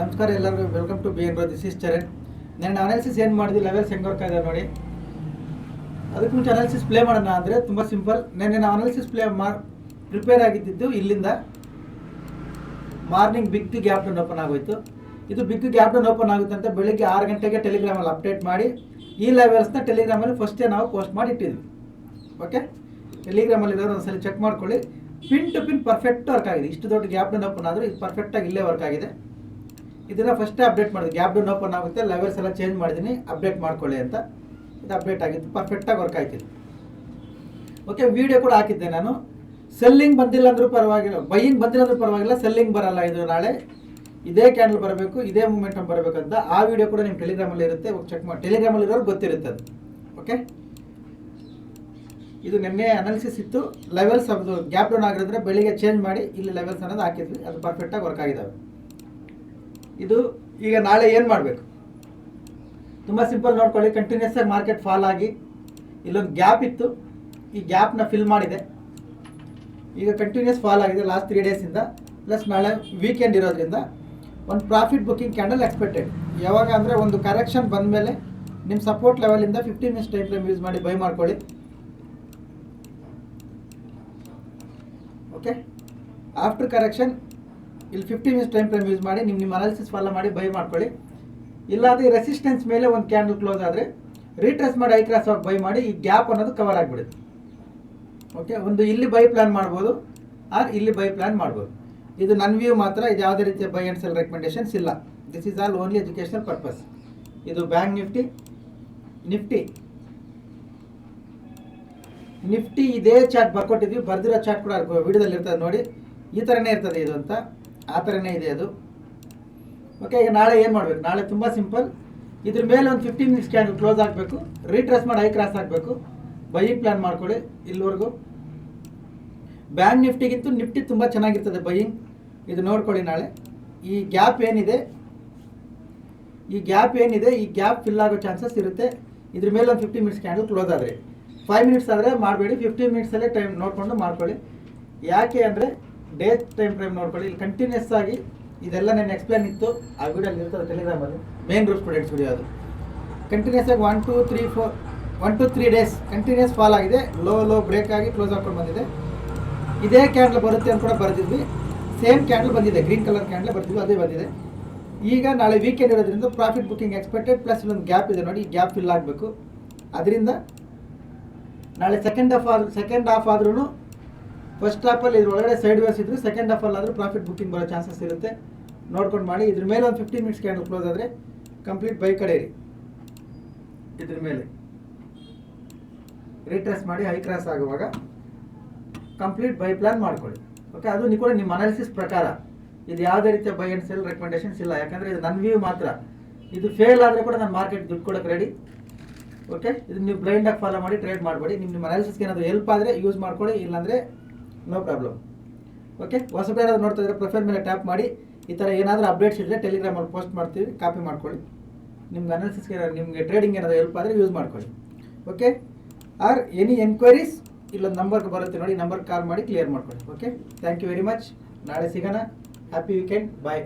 ನಮಸ್ಕಾರ ಎಲ್ಲರಿಗೂ. Welcome to B N this is Charan ನಾನು ಅನಾಲಿಸಿಸ್ ಏನು ಮಾಡಿದ್ವಿ? ಲೆವೆಲ್ಸ್ ಹೆಂಗೆ ವರ್ಕ್ ಇದೆ ನೋಡಿ. ಅದಕ್ಕೆ ಮುಂಚೆ ಅನಾಲಿಸಿಸ್ ಪ್ಲೇ ಮಾಡೋಣ ಅಂದರೆ ತುಂಬ ಸಿಂಪಲ್ ನಾವು ಅನಾಲಿಸಿಸ್ ಪ್ಲೇ ಮಾ ಪ್ರಿಪೇರ್ ಆಗಿದ್ದಿದ್ದು ಇಲ್ಲಿಂದ morning big gap down open ಆಗೋಯ್ತು. ಇದು ಬಿಗ್ ಗ್ಯಾಪ್ ಡೌನ್ ಓಪನ್ ಆಗುತ್ತೆ ಅಂತ ಬೆಳಿಗ್ಗೆ ಆರು ಗಂಟೆಗೆ ಟೆಲಿಗ್ರಾಮಲ್ಲಿ ಅಪ್ಡೇಟ್ ಮಾಡಿ ಈ ಲೆವೆಲ್ಸ್ನ ಟೆಲಿಗ್ರಾಮಲ್ಲಿ ಫಸ್ಟೇ ನಾವು ಪೋಸ್ಟ್ ಮಾಡಿ ಇಟ್ಟಿದ್ವಿ. ಓಕೆ ಟೆಲಿಗ್ರಾಮಲ್ಲಿ ಇರೋರು ಒಂದ್ಸಲ ಚೆಕ್ ಮಾಡ್ಕೊಳ್ಳಿ. Pin to pin perfect work ಆಗಿದೆ. ಇಷ್ಟು ದೊಡ್ಡ ಗ್ಯಾಪ್ ಡೌನ್ ಓಪನ್ ಆದರೂ ಇದು ಪರ್ಫೆಕ್ಟಾಗಿ ಇಲ್ಲೇ ವರ್ಕ್ ಆಗಿದೆ. ಇದನ್ನು ಫಸ್ಟೇ ಅಪ್ಡೇಟ್ ಮಾಡಿದ್ವಿ ಗ್ಯಾಪ್ ಡೌನ್ ಓಪನ್ ಆಗುತ್ತೆ ಲೆವೆಲ್ಸ್ ಎಲ್ಲ ಚೇಂಜ್ ಮಾಡಿದ್ದೀನಿ ಅಪ್ಡೇಟ್ ಮಾಡ್ಕೊಳ್ಳಿ ಅಂತ. ಇದು ಅಪ್ಡೇಟ್ ಆಗಿತ್ತು. ಪರ್ಫೆಕ್ಟಾಗಿ ವರ್ಕ್ ಆಯ್ತು ಓಕೆ ವಿಡಿಯೋ ಕೂಡ ಹಾಕಿದ್ದೆ ನಾನು. ಸೆಲ್ಲಿಂಗ್ ಬಂದಿಲ್ಲ ಅಂದ್ರೂ ಪರವಾಗಿಲ್ಲ ಬೈಯಿಂಗ್ ಬಂದಿಲ್ಲ ಅಂದ್ರೂ ಪರವಾಗಿಲ್ಲ ಸೆಲ್ಲಿಂಗ್ ಬರಲ್ಲ ಇದು ನಾಳೆ. ಇದೇ ಕ್ಯಾಂಡಲ್ ಬರಬೇಕು, ಇದೇ ಮೂಮೆಂಟಮ್ ಬರಬೇಕಂತ ಆ ವಿಡಿಯೋ ಕೂಡ ನಿಮ್ಮ ಟೆಲಿಗ್ರಾಮಲ್ಲಿ ಇರುತ್ತೆ. ಚೆಕ್ ಮಾಡಿ. ಟೆಲಿಗ್ರಾಮಲ್ಲಿ ಇರೋರು ಗೊತ್ತಿರುತ್ತೆ ಅದು. ಓಕೆ ಇದು ನಿನ್ನೆ ಅನಾಲಿಸಿಸ್ ಇತ್ತು. ಲೆವೆಲ್ಸ್ ಅದು ಗ್ಯಾಪ್ ಡೌನ್ ಆಗಿರೋದ್ರೆ ಬೆಳಿಗ್ಗೆ ಚೇಂಜ್ ಮಾಡಿ, ಇಲ್ಲಿ ಲೆವೆಲ್ಸ್ ಅನ್ನೋದು ಹಾಕಿದ್ವಿ. ಅದು ಪರ್ಫೆಕ್ಟಾಗಿ ವರ್ಕ್ ಆಗಿದ್ದಾವೆ ಇದು ಈಗ ನಾಳೆ ಏನು ಮಾಡಬೇಕು? ತುಂಬ ಸಿಂಪಲ್ ನೋಡ್ಕೊಳ್ಳಿ ಕಂಟಿನ್ಯೂಸ್ ಆಗಿ ಮಾರ್ಕೆಟ್ ಫಾಲ್ ಆಗಿ ಇಲ್ಲೊಂದು ಗ್ಯಾಪ್ ಇತ್ತು. ಈ ಗ್ಯಾಪ್ನ ಫಿಲ್ ಮಾಡಿದೆ. ಈಗ ಕಂಟಿನ್ಯೂಸ್ ಫಾಲ್ ಆಗಿದೆ ಲಾಸ್ಟ್ ತ್ರೀ ಡೇಸಿಂದ ಪ್ಲಸ್ ನಾಳೆ ವೀಕೆಂಡ್ ಇರೋದ್ರಿಂದ ಒಂದು ಪ್ರಾಫಿಟ್ ಬುಕ್ಕಿಂಗ್ ಕ್ಯಾಂಡಲ್ ಎಕ್ಸ್ಪೆಕ್ಟೆಡ್ ಯಾವಾಗ ಅಂದರೆ ಒಂದು ಕರೆಕ್ಷನ್ ಬಂದ ಮೇಲೆ ನಿಮ್ಮ support ಲೆವೆಲಿಂದ fifteen minutes time frame use ಮಾಡಿ ಬೈ ಮಾಡ್ಕೊಳ್ಳಿ. ಓಕೆ ಆಫ್ಟರ್ ಕರೆಕ್ಷನ್ ಇಲ್ಲಿ fifty minutes time frame use ಮಾಡಿ ನಿಮ್ಮ ನಿಮ್ಮ ಅನಾಲಿಸಿಸ್ ಫಾಲೋ ಮಾಡಿ ಬೈ ಮಾಡ್ಕೊಳ್ಳಿ. ಇಲ್ಲಾಂದರೆ ರೆಸಿಸ್ಟೆನ್ಸ್ ಮೇಲೆ ಒಂದು ಕ್ಯಾಂಡಲ್ ಕ್ಲೋಸ್ ಆದರೆ ರೀಟ್ರೆಸ್ ಮಾಡಿ ಐ ಕ್ರಾಸ್ ಆಗಿ ಬೈ ಮಾಡಿ, ಈ ಗ್ಯಾಪ್ ಅನ್ನೋದು ಕವರ್ ಆಗಿಬಿಡುತ್ತೆ. ಓಕೆ ಒಂದು ಇಲ್ಲಿ ಬೈ ಪ್ಲಾನ್ ಮಾಡ್ಬೋದು ಆರ್ ಇಲ್ಲಿ ಬೈ ಪ್ಲಾನ್ ಮಾಡ್ಬೋದು. ಇದು ನನ್ನ ವ್ಯೂ ಮಾತ್ರ, ಇದು ಯಾವುದೇ ರೀತಿಯ ಬೈ ಆ್ಯಂಡ್ ಸೆಲ್ ರೆಕಮೆಂಡೇಶನ್ಸ್ ಇಲ್ಲ. This is all only educational purpose ಇದು ಬ್ಯಾಂಕ್ ನಿಫ್ಟಿ ನಿಫ್ಟಿ ನಿಫ್ಟಿ ಇದೇ ಚಾರ್ಟ್ ಬರ್ಕೊಟ್ಟಿದ್ವಿ, ಬರ್ದಿರೋ ಚಾರ್ಟ್ ಕೂಡ ವಿಡಿಯೋದಲ್ಲಿ ಇರ್ತದೆ ನೋಡಿ. ಈ ಥರನೇ ಇರ್ತದೆ ಇದು ಅಂತ. ಆ ಥರನೇ ಇದೆ ಅದು. ಓಕೆ ಈಗ ನಾಳೆ ಏನು ಮಾಡಬೇಕು? ನಾಳೆ ತುಂಬ ಸಿಂಪಲ್ ಇದ್ರ ಮೇಲೆ ಒಂದು ಫಿಫ್ಟೀನ್ ಮಿನಿಟ್ಸ್ ಕ್ಯಾಂಡಲ್ ಕ್ಲೋಸ್ ಆಗಬೇಕು. ರೀಟ್ರೆಸ್ ಮಾಡಿ ಐ ಕ್ರಾಸ್ ಆಗಬೇಕು. ಬೈ ಪ್ಲಾನ್ ಮಾಡ್ಕೊಳ್ಳಿ ಇಲ್ಲಿವರೆಗೂ. ಬ್ಯಾಂಕ್ ನಿಫ್ಟಿಗಿಂತೂ ನಿಫ್ಟಿ ತುಂಬ ಚೆನ್ನಾಗಿರ್ತದೆ ಬೈಯಿಂಗ್ ಇದು ನೋಡ್ಕೊಳ್ಳಿ ನಾಳೆ. ಈ ಗ್ಯಾಪ್ ಏನಿದೆ? ಈ ಗ್ಯಾಪ್ ಏನಿದೆ? ಈ ಗ್ಯಾಪ್ ಫಿಲ್ ಆಗೋ ಚಾನ್ಸಸ್ ಇರುತ್ತೆ. ಇದ್ರ ಮೇಲೆ ಒಂದು ಫಿಫ್ಟಿ ಮಿನಿಟ್ಸ್ ಕ್ಯಾಂಡಲ್ ಕ್ಲೋಸ್ ಆದರೆ. ಫೈವ್ ಮಿನಿಟ್ಸ್ ಆದರೆ ಮಾಡಬೇಡಿ. ಫಿಫ್ಟೀನ್ ಮಿನಿಟ್ಸಲ್ಲೇ ಟೈಮ್ ನೋಡಿಕೊಂಡು ಮಾಡ್ಕೊಳ್ಳಿ. ಯಾಕೆ ಅಂದರೆ ಡೇ ಟೈಮ್ ಫ್ರೇಮ್ ನೋಡ್ಕೊಳ್ಳಿ. ಇಲ್ಲಿ ಕಂಟಿನ್ಯೂಸ್ ಆಗಿ ಇದೆಲ್ಲ ನಾನು ಎಕ್ಸ್ಪ್ಲೇನ್ ಇತ್ತು. ಆ ವಿಡಿಯೋ ಇರ್ತದೆ ಟೆಲಿಗ್ರಾಮಲ್ಲಿ ಮೇನ್ ರೂಲ್ ಸ್ಟೂಡೆಂಟ್ಸ್ ವಿಡಿಯೋ ಅದು. ಕಂಟಿನ್ಯೂಸ್ ಆಗಿ one two three four one two three days continuous fall ಆಗಿದೆ. ಲೋ ಲೋ ಬ್ರೇಕ್ ಆಗಿ ಕ್ಲೋಸ್ ಹಾಕೊಂಡು ಬಂದಿದೆ. ಇದೇ ಕ್ಯಾಂಡಲ್ ಬರುತ್ತೆ ಅಂತ ಕೂಡ ಬರೆದಿದ್ವಿ. ಸೇಮ್ ಕ್ಯಾಂಡಲ್ ಬಂದಿದೆ. ಗ್ರೀನ್ ಕಲರ್ ಕ್ಯಾಂಡಲ್ ಬರ್ತಿದ್ವಿ, ಅದೇ ಬಂದಿದೆ. ಈಗ ನಾಳೆ ವೀಕೆಂಡ್ ಇರೋದ್ರಿಂದ ಪ್ರಾಫಿಟ್ ಬುಕ್ಕಿಂಗ್ ಎಕ್ಸ್ಪೆಕ್ಟೆಡ್ ಪ್ಲಸ್ ಇಲ್ಲೊಂದು ಗ್ಯಾಪ್ ಇದೆ ನೋಡಿ. ಗ್ಯಾಪ್ ಫಿಲ್ ಆಗಬೇಕು. ಅದರಿಂದ ನಾಳೆ ಸೆಕೆಂಡ್ ಹಾಫ್ ಆದ್ರೂ ಸೆಕೆಂಡ್ ಹಾಫ್ ಆದ್ರೂ ಫಸ್ಟ್ ಹಾಫಲ್ಲಿ ಇದ್ರ ಒಳಗಡೆ ಸೈಡ್ ವೇಸ್ ಇದ್ರೆ ಸೆಕೆಂಡ್ ಹಾಫಲ್ಲಿ ಆದರೂ ಪ್ರಾಫಿಟ್ ಬುಕ್ಕಿಂಗ್ ಬರೋ ಚಾನ್ಸಸ್ ಇರುತ್ತೆ. ನೋಡ್ಕೊಂಡು ಮಾಡಿ. ಇದ್ರ ಮೇಲೆ ಒಂದು ಫಿಫ್ಟೀನ್ ಮಿನಿಟ್ಸ್ ಕ್ಯಾಂಡಲ್ ಕ್ಲೋಸ್ ಆದರೆ ಕಂಪ್ಲೀಟ್ ಬೈ ಕಡೆ ಇದ್ರ ಮೇಲೆ. ರೀಟ್ರೆಸ್ ಮಾಡಿ ಹೈ ಕ್ರಾಸ್ ಆಗುವಾಗ ಕಂಪ್ಲೀಟ್ ಬೈ ಪ್ಲಾನ್ ಮಾಡ್ಕೊಳ್ಳಿ. ಓಕೆ ಅದು ನೀವು ಕೂಡ ನಿಮ್ಮ ಅನಾಲಿಸಿಸ್ ಪ್ರಕಾರ. ಇದು ಯಾವುದೇ ರೀತಿಯ ಬೈ ಆ್ಯಂಡ್ ಸೆಲ್ ರೆಕಮೆಂಡೇಶನ್ಸ್ ಇಲ್ಲ. ಯಾಕಂದರೆ ಇದು ನನ್ನ ವ್ಯೂ ಮಾತ್ರ. ಇದು ಫೇಲ್ ಆದರೆ ಕೂಡ ನಾನು ಮಾರ್ಕೆಟ್ ದುಡ್ಡು ಕೊಡೋಕೆ ರೆಡಿ ಓಕೆ ಇದು ನೀವು ಬ್ಲೈಂಡಾಗಿ ಫಾಲೋ ಮಾಡಿ ಟ್ರೇಡ್ ಮಾಡಬೇಡಿ. ನಿಮ್ಮ ನಿಮ್ಮ ಅನಾಲಿಸಿಸ್ಗೆ ಏನಾದರೂ ಹೆಲ್ಪ್ ಆದರೆ ಯೂಸ್ ಮಾಡ್ಕೊಳ್ಳಿ. ಇಲ್ಲಾಂದರೆ ನೋ ಪ್ರಾಬ್ಲಮ್ ಓಕೆ ಹೊಸಬ್ರು ಏನಾದರೂ ನೋಡ್ತಾ ಇದ್ದರೆ ಪ್ರೊಫೈಲ್ ಮೇಲೆ ಟ್ಯಾಪ್ ಮಾಡಿ, ಈ ಥರ ಏನಾದರೂ ಅಪ್ಡೇಟ್ಸ್ ಇದ್ದರೆ ಟೆಲಿಗ್ರಾಮಲ್ಲಿ ಪೋಸ್ಟ್ ಮಾಡ್ತೀವಿ ಕಾಪಿ ಮಾಡ್ಕೊಳ್ಳಿ. ನಿಮ್ಗೆ ಅನಾಲಿಸಿಸ್ಗೆ ನಿಮಗೆ ಟ್ರೇಡಿಂಗ್ ಏನಾದರೂ ಹೆಲ್ಪ್ ಆದರೆ ಯೂಸ್ ಮಾಡ್ಕೊಳ್ಳಿ. ಓಕೆ ಆರ್ ಎನಿ ಎನ್ಕ್ವೈರೀಸ್ ಇಲ್ಲೊಂದು ನಂಬರ್ಗೆ ಬರುತ್ತೆ ನೋಡಿ ನಂಬರ್ ಕಾಲ್ ಮಾಡಿ ಕ್ಲಿಯರ್ ಮಾಡ್ಕೊಳ್ಳಿ. Okay thank you very much ನಾಳೆ ಸಿಗೋಣ. ಹ್ಯಾಪಿ ವೀಕೆಂಡ್ ಬಾಯ್